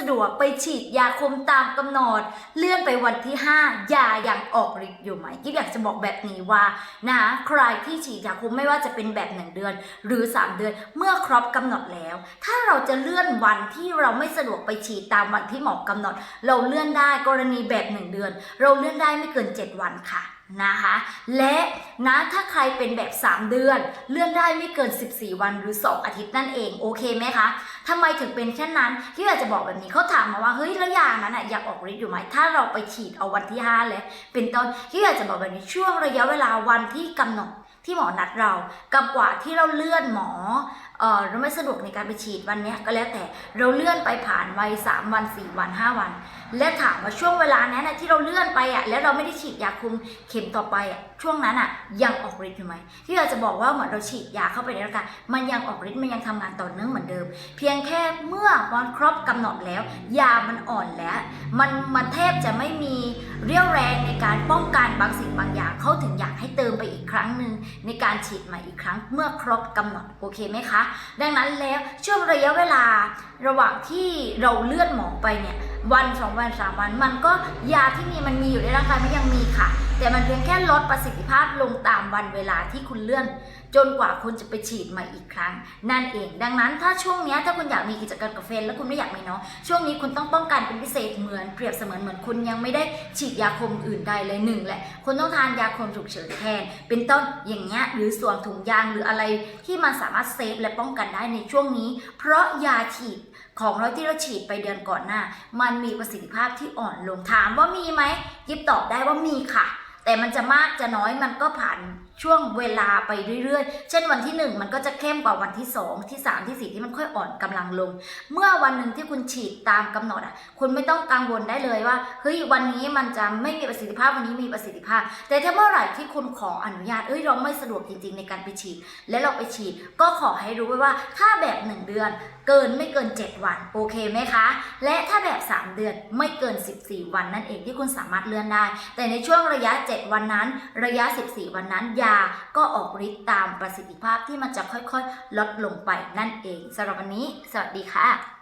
สะดวกไปฉีดยาคุมตามกำหนด เลื่อนไปวันที่ 5 ยายังออกฤทธิ์อยู่ไหมกิ๊บอยากจะบอกแบบนี้ว่านะใครที่ฉีดยาคุมไม่ว่าจะเป็นแบบ 1 เดือน หรือ 3 เดือนเมื่อครบกำหนดแล้ว ถ้าเราจะเลื่อนวันที่เราไม่สะดวกไปฉีดตามวันที่หมอกำหนด เราเลื่อนได้กรณีแบบ 1 เดือน เราเลื่อนได้ไม่เกิน 7 วันค่ะนะคะ และนะถ้าใครเป็นแบบ 3 เดือน เลื่อนได้ไม่เกิน 14 วันหรือ 2 อาทิตย์นั่นเอง โอเคไหมคะ ทำไมถึงเป็นเช่นนั้นที่อยากจะบอกแบบนี้เขาถามมาว่าเฮ้ยแล้วยานั้นอะอยากออกฤทธิ์อยู่ไหมถ้าเราไปฉีดเอาวันที่ 5 เลย เป็นต้นที่อยากจะบอกแบบนี้ช่วงระยะเวลาวันที่กำหนดที่หมอนัดเรากับกว่าที่เราเลื่อนหมอเออเราไม่สะดวกในการไปฉีดวันนี้ก็แล้วแต่เราเลื่อนไปผ่านวัย3วัน4วัน5วัน และถามว่าช่วงเวลานั้นนะที่เราเลื่อนไปอะแล้วเราไม่ได้ฉีดยาคุมเข็มต่อไปอะช่วงนั้นอะยังออกฤทธิ์อยู่ไหมที่เราจะบอกว่าเหมือนเราฉีดยาเข้าไปในร่างกายมันยังออกฤทธิ์มันยังทำงานต่อเนื่องเหมือนเดิม เพียงแค่เมื่อวันครบกำหนดแล้ว ยามันอ่อนแล้ว มันมันแทบจะไม่มีเรี่ยวแรงในการป้องกันบางสิ่งบางอย่างเขาถึงอยากให้เติมไปอีกครั้งหนึ่งในการฉีดใหม่อีกครั้งเมื่อครบกำหนดโอเคไหมคะ ดังนั้นแล้วช่วงระยะเวลาระหว่างที่เราเลื่อนหมอไปเนี่ย วันสองวันสามวัน มันก็ยาที่มีมันมีอยู่ในร่างกายมันยังมีค่ะ แต่มันเพียงแค่ลดประสิทธิภาพลงตามวันเวลาที่คุณเลื่อน จนกว่าคุณจะไปฉีดใหม่อีกครั้ง นั่นเอง ดังนั้นถ้าช่วงนี้ถ้าคุณอยากมีกิจกรรมกับแฟนแล้วคุณไม่อยากมีเนาะช่วงนี้คุณต้องป้องกันเป็นพิเศษเหมือนเปรียบเสมือนเหมือนคุณยังไม่ได้ฉีดยาคมอื่นใดเลยหนึ่งแหละคุณต้องทานยาคมฉุกเฉินแทน เป็นต้นอย่างเงี้ยหรือสวนถุงยางหรืออะไรที่มันสามารถเซฟและป้องกันได้ในช่วงนี้ เพราะยาฉีด ของเราที่เราฉีดไปเดือนก่อนหน้า มันมีประสิทธิภาพที่อ่อนลงถามว่ามีไหมยิบตอบได้ว่ามีค่ะ แต่มันจะมากจะน้อยมันก็ผ่าน ช่วงเวลาไปเรื่อยๆ เช่นวันที่ 1 มันก็จะเข้มกว่าวันที่ 2 ที่ 3 ที่ 4 ที่มันค่อยอ่อนกำลังลง เมื่อวันหนึ่งที่คุณฉีดตามกำหนดอะคุณไม่ต้องกังวลได้เลยว่าเฮ้ยวันนี้มันจะไม่มีประสิทธิภาพวันนี้มีประสิทธิภาพ แต่ถ้าเมื่อไหร่ที่คุณขออนุญาตเอ้ยเราไม่สะดวกจริงๆ ในการไปฉีด และเราไปฉีดก็ขอให้รู้ไว้ว่าถ้าแบบ 1 เดือนเกินไม่เกิน 7 วันโอเคไหมคะ และถ้าแบบ 3 เดือนไม่เกิน 14 วันนั่นเองที่คุณสามารถเลื่อนได้ แต่ในช่วงระยะ 7 วันนั้น ระยะ 14 วันนั้นยาก็ออกฤทธิ์ตามประสิทธิภาพที่มันจะค่อยๆ ลดลงไปนั่นเองสำหรับวันนี้ สวัสดีค่ะ